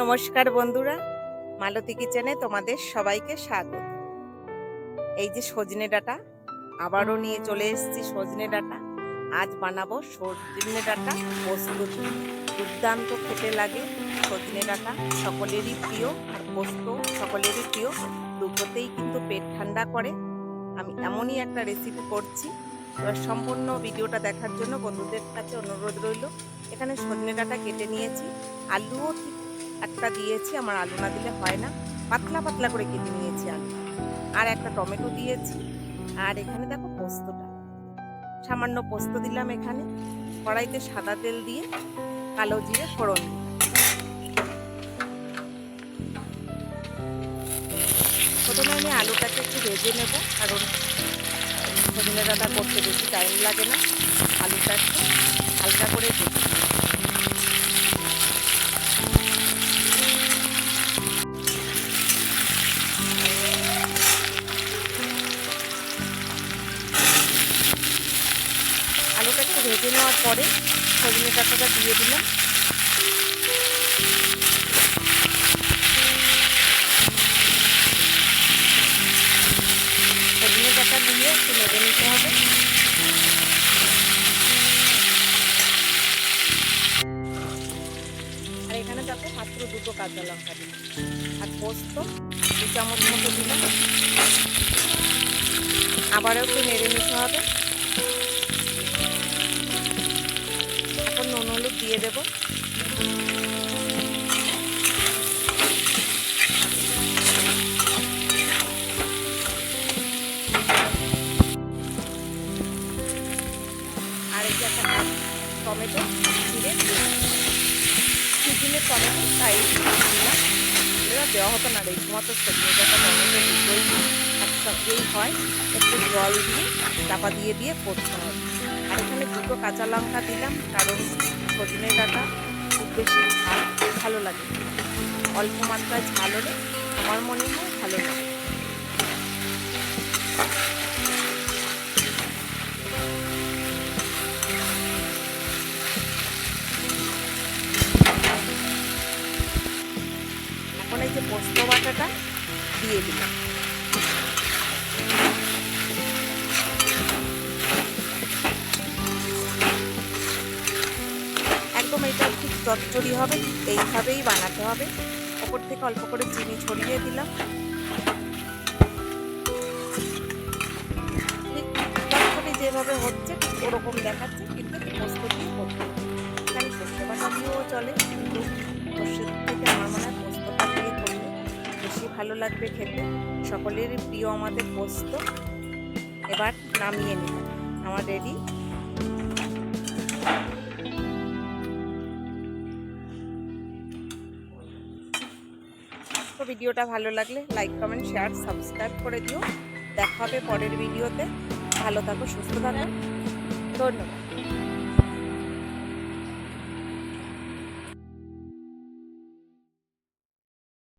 নমস্কার বন্ধুরা, মালতী কিচেনে তোমাদের সবাইকে স্বাগত। এই যে সজনে ডাটা, আবারও নিয়ে চলে এসেছি সজনে ডাটা। আজ বানাবো সজনে ডাটা পোস্ত। দুর্দান্ত খেতে লাগে সজনে ডাটা, সকলেরই প্রিয়। আর পোস্ত সকলেরই প্রিয়, দুটোতেই কিন্তু পেট ঠান্ডা করে। আমি এমনই একটা রেসিপি করছি। এবার সম্পূর্ণ ভিডিওটা দেখার জন্য বন্ধুদের কাছে অনুরোধ রইল। এখানে সজনে ডাটা কেটে নিয়েছি। আলুও ঠিক একটা দিয়েছি, আমার আলু না দিলে হয় না। পাতলা পাতলা করে কেটে নিয়েছি আলু আর একটা টমেটো দিয়েছি। আর এখানে দেখো পোস্তটা। সামান্য পোস্ত দিলাম এখানে। কড়াইতে সাদা তেল দিয়ে কালো জিরে ফোড়ন প্রথমে আমি আলুটাকে একটু ভেজে নেব, কারণ সজনে ডাটা করতে বেশি টাইম লাগে না। আলুটা একটু হালকা করে ভেজে ভেজে নেওয়ার পরে সজনে ডাঁটাটা দিয়ে দিলাম। সজনে ডাঁটা দিয়ে একটু নেড়ে নিতে হবে। আর এখানে দেখো মাত্র দুটো কাঁচা লঙ্কা দিলাম। আর পোস্ত দু চামচ মতো দিলাম। আবারও একটু নেড়ে নিতে হবে। দেবো। আর একটা টমেটো দেওয়া হতো না রে মতো সবজি একসঙ্গেই হয়, একটু জল দিয়ে, চাপা দিয়ে দিয়ে করতে হবে আর এখানে দুটো কাঁচা লঙ্কা দিলাম, কারণ সজনে ডাটা খুব বেশি ভালো লাগে। অল্প মাত্রায় ঝাল হলে আমার মনে হয় ভালো লাগে। এখন এই যে পোস্ত বাটাটা দিয়ে দিলাম। চচ্চড়ি হবে, এইভাবেই বানাতে হবে। ওপর থেকে অল্প করে চিনি ছড়িয়ে দিলাম। যেভাবে হচ্ছে ঠিক ওরকম দেখাচ্ছে, কিন্তু পোস্ত দিয়ে করতে সর্ষে বাটা দিয়েও চলে, কিন্তু থেকে আমার মনে হয় পোস্তটা দিয়ে করলে বেশি ভালো লাগবে খেতে। সকলেরই প্রিয় আমাদের পোস্ত। এবার নামিয়ে নিলাম। আমার রেডি। ভিডিওটা ভালো লাগলে লাইক কমেন্ট শেয়ার সাবস্ক্রাইব করে দিও। দেখা হবে পরের ভিডিওতে। ভালো থাকো, সুস্থ থাকো। ধন্যবাদ।